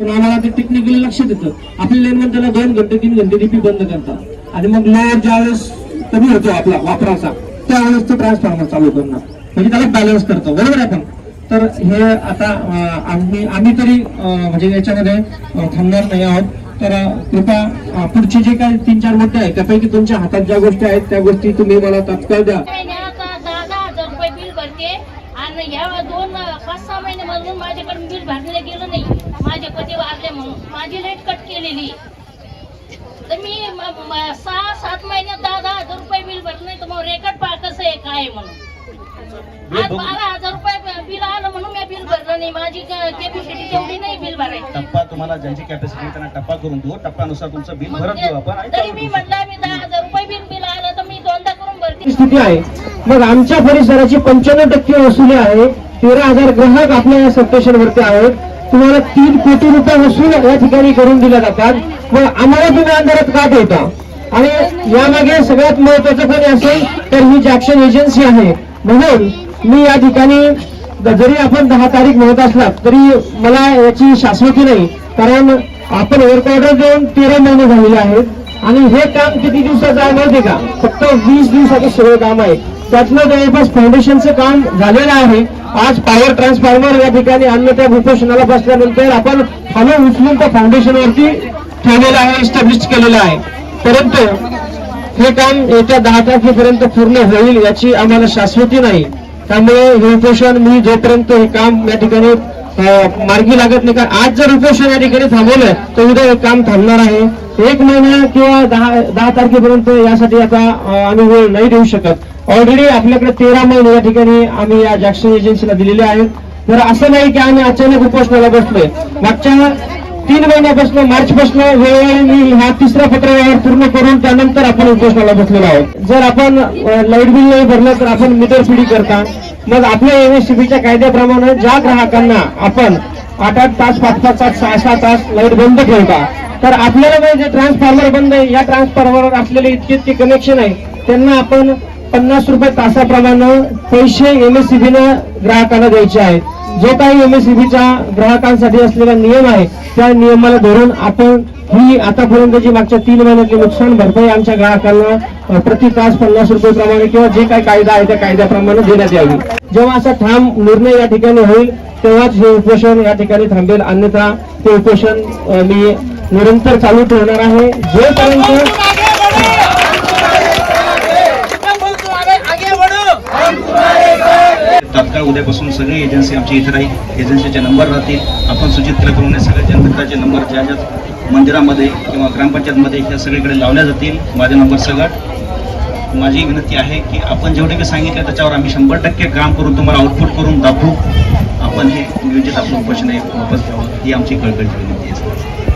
आम्हाला ते टेक्निकली लक्ष देतं आपली आपल्याला त्याला दोन घंटे तीन घंटे डीपी बंद करतात. आणि मग लोड ज्यावेळेस कमी होतो आपला वापराचा त्यावेळेस तो ट्रान्सफॉर्मर चालू करणं म्हणजे त्याला बॅलन्स करतो. बरोबर आहे आपण? तर हे आता आम्ही आम्ही तरी म्हणजे याच्यामध्ये थांबणार नाही आहोत. तर कृपया पुढचे जे काही तीन चार मुद्दे आहेत त्यापैकी तुमच्या हातात ज्या गोष्टी आहेत त्या गोष्टी तुम्ही मला तात्काळ द्या. सहा महिन्यामधून माझ्याकडे बिल भरलेलं गेलं नाही. माझे पती वारले म्हणून. माझी रेट कट केलेली. तर मी सहा सात महिन्यात दहा दहा हजार रुपये बिल भरलं नाही तर मग रेकॉर्ड पहा कसं आहे काय म्हणून. आज बारा हजार रुपये बिल आलं म्हणून मी बिल भरलं नाही. माझी कॅपॅसिटी तेवढी नाही बिल भरायची. टप्पा तुम्हाला ज्यांची कॅपॅसिटी त्यांना टप्पा करून देऊ. टप्प्यानुसार तुमचं बिल भरत ते- देऊ आपण. तरी मी ठेवू. म्हटलं मी दहा हजार रुपये बिल बिल आलं तर मी दोनदा करून भरते. स्थिती आहे. मग आमच्या परिसराची पंच्याण्णव टक्के वसुली आहे. तेरा हजार ग्राहक आपल्या या सबस्टेशन वरती आहेत. तुम्हाला तीन कोटी रुपये वसूल या ठिकाणी करून दिल्या जातात. व आम्हाला तुम्ही अंधारात का ठेवता? आणि यामागे सगळ्यात महत्वाचं कोणी असेल तर ही जॅक्शन एजन्सी आहे. म्हणून मी या ठिकाणी जरी आपण दहा तारीख म्हणत असलात तरी मला याची शाश्वती नाही. कारण आपण वर्क ऑर्डर देऊन तेरा महिने झालेले आहेत. आणि हे काम किती दिवसाचं आहे माहिती का? फक्त वीस दिवसाचं सगळं काम आहे. त्यातलं जवळपास फाउंडेशनचं काम झालेलं आहे. आज पॉवर ट्रान्सफॉर्मर या ठिकाणी आणलं त्या उपोषणाला बसल्यानंतर आपण खाली उचलून त्या फाउंडेशन वरती ठेवलेलं आहे इस्टॅब्लिश केलेलं आहे. परंतु हे काम येत्या दहा तारखेपर्यंत पूर्ण होईल याची आम्हाला शाश्वती नाही. त्यामुळे हे उपोषण मी जोपर्यंत हे काम या ठिकाणी मार्गी लागत नाही. कारण आज जर उपोषण या ठिकाणी थांबवलं तर उद्या काम थांबणार आहे. एक महिना किंवा दहा दहा तारखेपर्यंत यासाठी आता आम्ही वेळ नाही देऊ शकत. ऑलरेडी आपल्याकडे तेरा महिने या ठिकाणी आम्ही या जॅक्सन एजन्सीला दिलेले आहेत. तर असं नाही की आम्ही अचानक उपोषणाला बसलोय. मागच्या तीन महिन्यापासून मार्च पासून वेळोवेळी मी हा तिसरा पत्रव्यवहार पूर्ण करून त्यानंतर आपण उपोषणाला बसलेलो आहोत. जर आपण लाइट बिल नाही भरलं तर आपण मीटर फिडी करता. मग आपल्या एमएससीबीच्या कायद्याप्रमाणे ज्या ग्राहकांना आपण आठ आठ तास पाच पाच तास सहा सहा तास लाइट बंद ठेवता तर आपल्याला म्हणजे जे ट्रान्सफॉर्मर बंद आहे. या ट्रान्सफॉर्मरवर असलेले इतके इतके कनेक्शन आहे. त्यांना आपण पन्नास रुपये तासाप्रमाणे पैसे एमएससीबीनं ग्राहकांना द्यायचे आहेत. जो काही एमएससीबीच्या ग्राहकांसाठी असलेला नियम आहे त्या नियमाला धरून आपण ही आतापर्यंतची मागच्या तीन महिन्यातली नुकसान भरपाई आमच्या ग्राहकांना प्रति तास पन्नास रुपये प्रमाणे किंवा जे काही कायदा आहे त्या कायद्याप्रमाणे देण्यात यावी. जेव्हा असा ठाम निर्णय या ठिकाणी होईल तेव्हाच हे उपोषण या ठिकाणी थांबेल. अन्यथा ते उपोषण मी निरंतर चालू ठेवणार आहे. जोपर्यंत तात्काळ उद्यापासून सगळी एजन्सी आमची इथं राहील. एजन्सीचे नंबर राहतील. आपण सूचित केलं करून हे जनमित्राचे नंबर ज्या ज्या मंदिरामध्ये किंवा ग्रामपंचायतमध्ये ह्या सगळीकडे लावल्या जातील. माझे नंबर सगळं. माझी विनंती आहे की आपण जेवढे काही सांगितलं त्याच्यावर आम्ही शंभर टक्के काम करून तुम्हाला आउटपुट करून दाखवू. आपण हे नियोजित आपलं उपोषण हे वापस घ्यावं. ही आमची कळकळीची विनंती आहे.